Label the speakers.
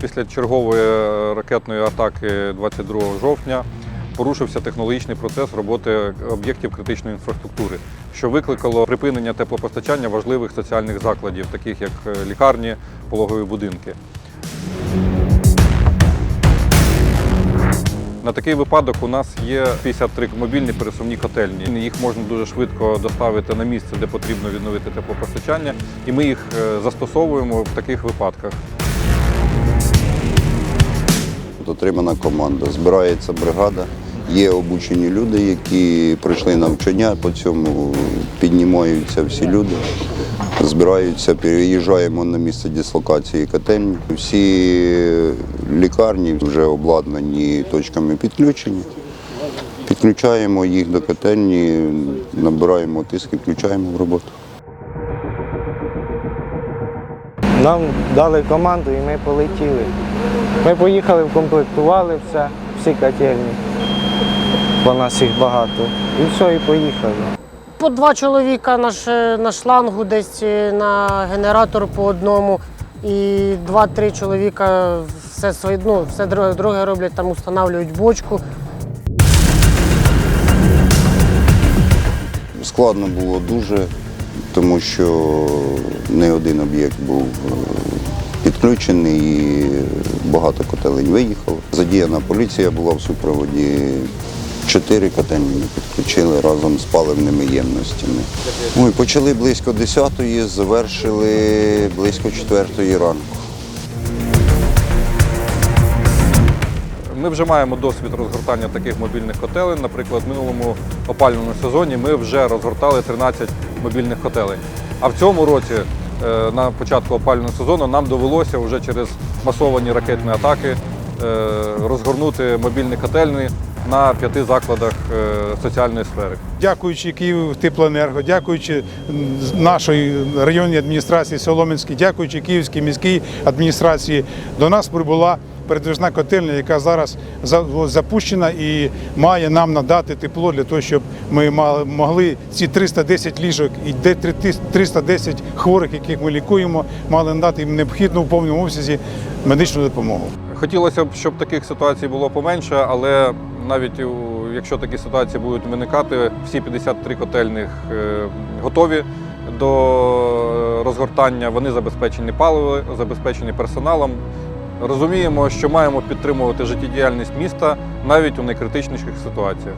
Speaker 1: Після чергової е, ракетної атаки 22 жовтня порушився технологічний процес роботи об'єктів критичної інфраструктури, що викликало припинення теплопостачання важливих соціальних закладів, таких як е, лікарні, пологові будинки. На такий випадок у нас є 53 мобільні пересувні котельні. Їх можна дуже швидко доставити на місце, де потрібно відновити теплопостачання, і ми їх е, застосовуємо в таких випадках.
Speaker 2: Отримана команда, збирається бригада. Є обучені люди, які пройшли навчання, по цьому піднімаються всі люди, збираються, переїжджаємо на місце дислокації котельні. Всі лікарні вже обладнані точками підключення. Підключаємо їх до котельні, набираємо тиск і включаємо в роботу.
Speaker 3: Нам дали команду і ми полетіли. Ми поїхали, вкомплектували все, всі котельні. Бо нас їх багато. І все, і поїхали.
Speaker 4: По два чоловіка на, ш- на шлангу, десь е, на генератор по одному, і два-три чоловіка все своє, ну, все друге, роблять, там встановлюють бочку.
Speaker 2: Складно було дуже, тому що не один об'єкт був е, підключений і багато котелень виїхало. Задіяна поліція була в супроводі. Чотири котельні підключили разом з паливними ємностями. Ми почали близько 10-ї, завершили близько 4-ї ранку.
Speaker 1: Ми вже маємо досвід розгортання таких мобільних котелень. Наприклад, в минулому опалювальному сезоні ми вже розгортали 13 мобільних котелень. А в цьому році, е, на початку опалювального сезону, нам довелося вже через масовані ракетні атаки е, розгорнути мобільні котельні на п'яти закладах е, соціальної сфери.
Speaker 5: Дякуючи Київ Теплоенерго, дякуючи нашої районній адміністрації Солом'янській, дякуючи Київській міській адміністрації, до нас прибула передвижна котельня, яка зараз запущена і має нам надати тепло для того, щоб ми могли ці 310 ліжок і де три тис- 310 хворих, яких ми лікуємо, мали надати їм необхідну в повному обсязі медичну допомогу.
Speaker 1: Хотілося б, щоб таких ситуацій було поменше, але навіть якщо такі ситуації будуть виникати, всі 53 котельних е, готові до розгортання. Вони забезпечені паливом, забезпечені персоналом. Розуміємо, що маємо підтримувати життєдіяльність міста навіть у найкритичніших ситуаціях.